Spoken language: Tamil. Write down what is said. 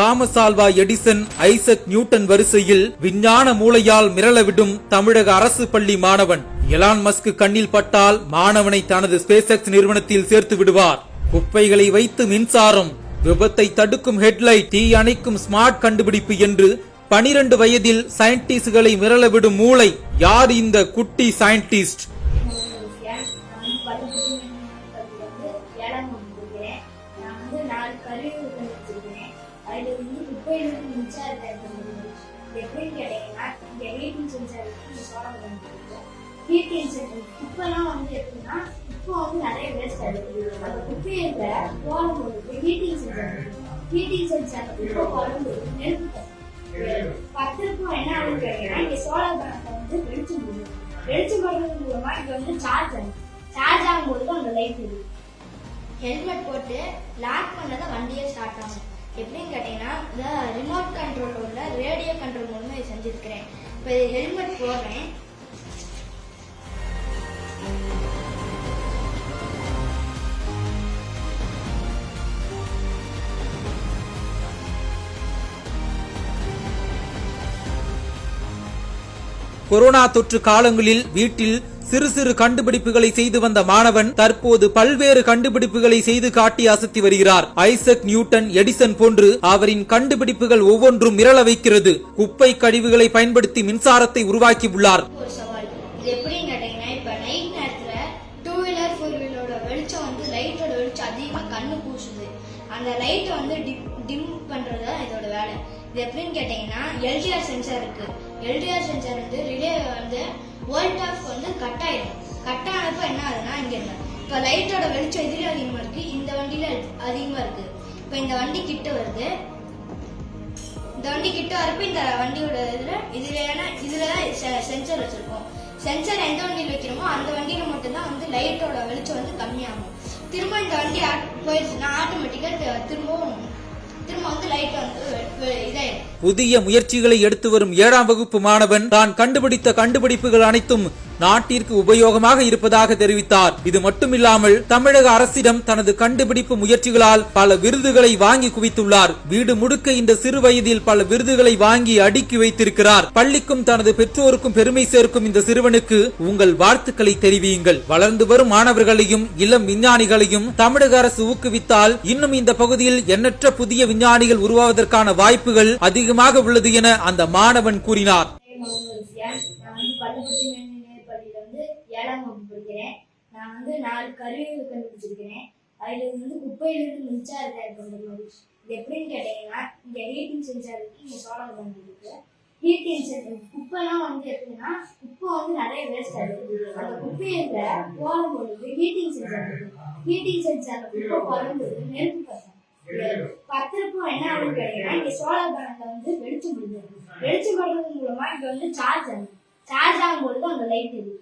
Thomas Alva Edison Isaac Newton வரிசையில் விஞ்ஞான மூளையால் மிரளவிடும் தமிழக அரசு பள்ளி மாணவன். எலான் மஸ்க் கண்ணில் பட்டால் மாணவனை தனது ஸ்பேசெக்ஸ் நிறுவனத்தில் சேர்த்து விடுவார். குப்பைகளை வைத்து மின்சாரம். விபத்தை தடுக்கும் ஹெட்லைட் தீ அணைக்கும் ஸ்மார்ட் கண்டுபிடிப்பு என்று பனிரெண்டு வயதில் சயின்டிஸ்டுகளை மிரளவிடும் மூளை. யார் இந்த குட்டி சயின்டிஸ்ட்? வந்து குப்பையிலிருந்து மின்சாரம் எப்படின்னு கேட்டீங்கன்னா, சென்சார் heating sensor குப்பைலாம் வந்து எப்படின்னா, குப்பை வந்து நிறைய waste ஆகுது. அந்த குப்பையில போடும்போது heating sensor இருக்கு. heating குப்பை நெருப்பு என்ன ஆகுதுன்னு கேட்டீங்கன்னா, இங்க solar panel வந்து வெளிச்சம் போடுது. வெளிச்சம் போடுறது மூலமா இங்க வந்து சார்ஜ் ஆகும் சார்ஜ் ஆகும்போது அந்த லைட் ஹெல்மெட் போட்டு லாக் பண்ணதான் வண்டியே ஸ்டார்ட் ஆகும் எப்படின்னு இந்த ரிமோட் கண்ட்ரோல் உள்ள ரேடியோ கண்ட்ரோல் மூலமா இதை செஞ்சுருக்கிறேன். இப்போ இது ஹெல்மெட் போடுறேன். கொரோனா தொற்று காலங்களில் வீட்டில் சிறு சிறு கண்டுபிடிப்புகளை செய்து வந்த மாணவன் தற்போது பல்வேறு கண்டுபிடிப்புகளை செய்து காட்டி அசத்தி வருகிறார். ஐசக் நியூட்டன் எடிசன் போன்று அவரின் கண்டுபிடிப்புகள் ஒவ்வொன்றும் மிரள வைக்கிறது. குப்பை கழிவுகளை பயன்படுத்தி மின்சாரத்தை உருவாக்கி உள்ளார். இது எப்படின்னு கேட்டிங்கன்னா அந்த லைட்டை வந்து டிம் டிம் தான் இதோட வேலை. இது எப்படின்னு கேட்டிங்கன்னா எல்டிஆர் சென்சார் இருக்கு. எல்டிஆர் சென்சார் வந்து ரிலே வந்து கட் ஆயிடும் கட் ஆனப்போ என்ன ஆகுதுன்னா இங்கே இல்லை இப்போ லைட்டோட வெளிச்சம் இதுல அதிகமாக இருக்கு இந்த வண்டியில அதிகமாக இருக்கு. இப்போ இந்த வண்டி கிட்ட வருது. இந்த வண்டி கிட்ட வரப்ப இந்த வண்டியோட இதுல இதுல ஏன்னா இதுல தான் சென்சர் வச்சிருக்கோம் சென்சர் எந்த வண்டியில் வைக்கிறோமோ அந்த வண்டியில மட்டும்தான் வந்து லைட்டோட வெளிச்சம் வந்து கம்மியாகும். திரும்ப இந்த வண்டி போயிடுச்சுன்னா ஆட்டோமேட்டிக்கா திரும்பவும் திரும்ப வந்து லைட் வந்து புதிய முயற்சிகளை எடுத்து வரும் ஏழாம் வகுப்பு மாணவன் தான் கண்டுபிடித்த கண்டுபிடிப்புகள் அனைத்தும் நாட்டிற்கு உபயோகமாக இருப்பதாக தெரிவித்தார். இது மட்டுமில்லாமல் தமிழக அரசிடம் தனது கண்டுபிடிப்பு முயற்சிகளால் பல விருதுகளை வாங்கி குவித்துள்ளார். வீடு முடுக்க இந்த சிறு வயதில் பல விருதுகளை வாங்கி அடுக்கி வைத்திருக்கிறார். பள்ளிக்கும் தனது பெற்றோருக்கும் பெருமை சேர்க்கும் இந்த சிறுவனுக்கு உங்கள் வாழ்த்துக்களை தெரிவியுங்கள். வளர்ந்து வரும் மாணவர்களையும் இளம் விஞ்ஞானிகளையும் தமிழக அரசு ஊக்குவித்தால் இன்னும் இந்த பகுதியில் எண்ணற்ற புதிய விஞ்ஞானிகள் உருவாவதற்கான வாய்ப்புகள் அதிகமாக உள்ளது என அந்த மாணவன் கூறினார் நான் வந்து பள்ளிப்பட்டி மேல்நிலைப் பள்ளியில வந்து ஏழாம் வகுப்பு படிக்கிறேன் நான் வந்து நாலு கருவிகள் கண்டுபிடிச்சிருக்கிறேன். அதில் வந்து குப்பையிலிருந்து மின்சாரம் தயார் பண்ற மாதிரி. இது எப்படின்னு கேட்டீங்கன்னா இங்கே ஹீட்டிங் சென்சார் இருக்கு இங்கே சோலார் இருக்கு. ஹீட்டிங் சென்சார் குப்பைலாம் வந்து எப்படின்னா குப்பை வந்து நிறைய வேஸ்ட் ஆகுது. அந்த குப்பையில போகும்போது ஹீட்டிங் சென்சார் இருக்கு. ஹீட்டிங் சென்சார் குப்பை பறந்தது நெருப்பு பத்தும் பத்திரப்போ என்ன ஆகுதுன்னு கேட்டீங்கன்னா இங்கே சோலார் பேனல்ல வந்து வெளிச்சம் படுது வெளிச்சம் படுறது மூலமா இங்கே வந்து சார்ஜ் ஆகும். சார்ஜ் ஆகும்போது அந்த லைட் இருக்குது